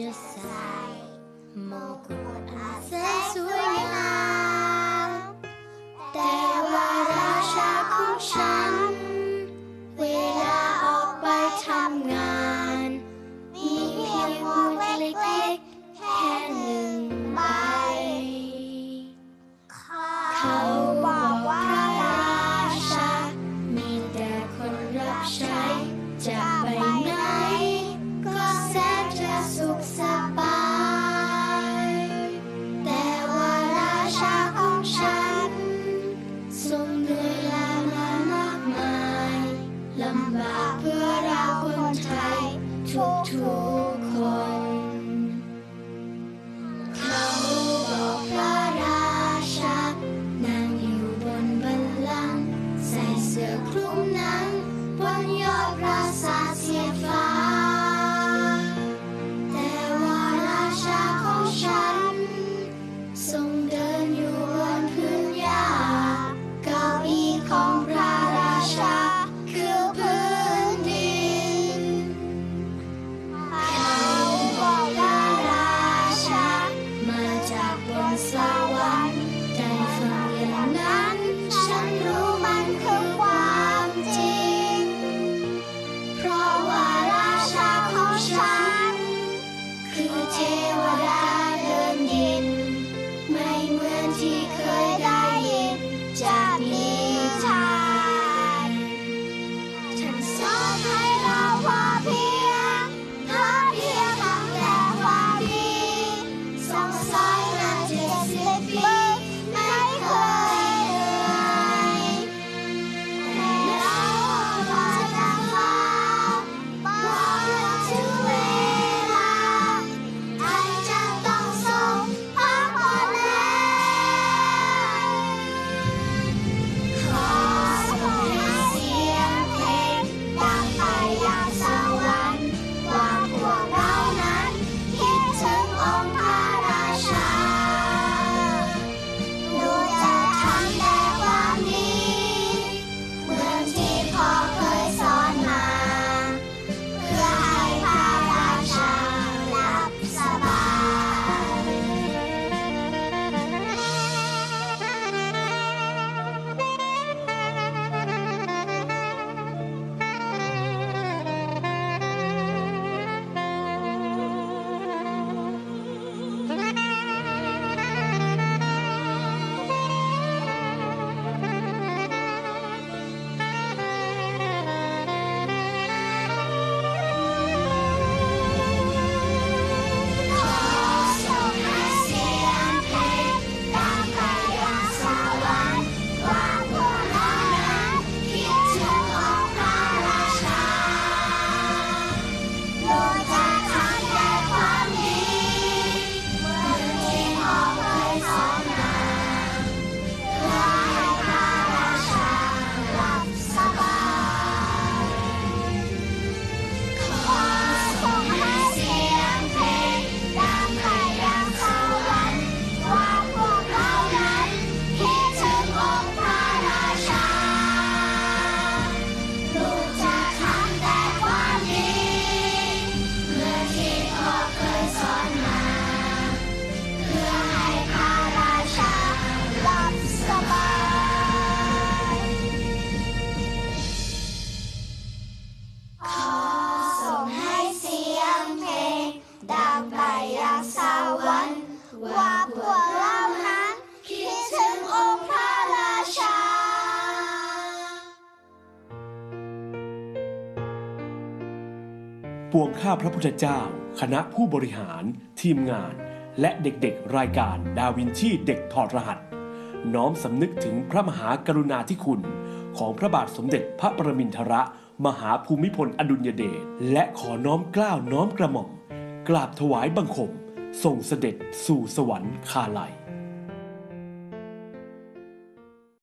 just sigh, more. ำบากเพื่อเราคนไทยทุกๆ ปวงข้าพระพุทธเจ้า คณะผู้บริหาร ทีมงาน และเด็กๆ รายการดาวินชีเด็กถอดรหัส น้อมสำนึกถึงพระมหากรุณาธิคุณ ของพระบาทสมเด็จพระประมินทรมหาภูมิพลอดุลยเดชและขอน้อมกล้าวน้อมกระหม่อมกราบถวายบังคมส่งเสด็จสู่สวรรค์คาลัย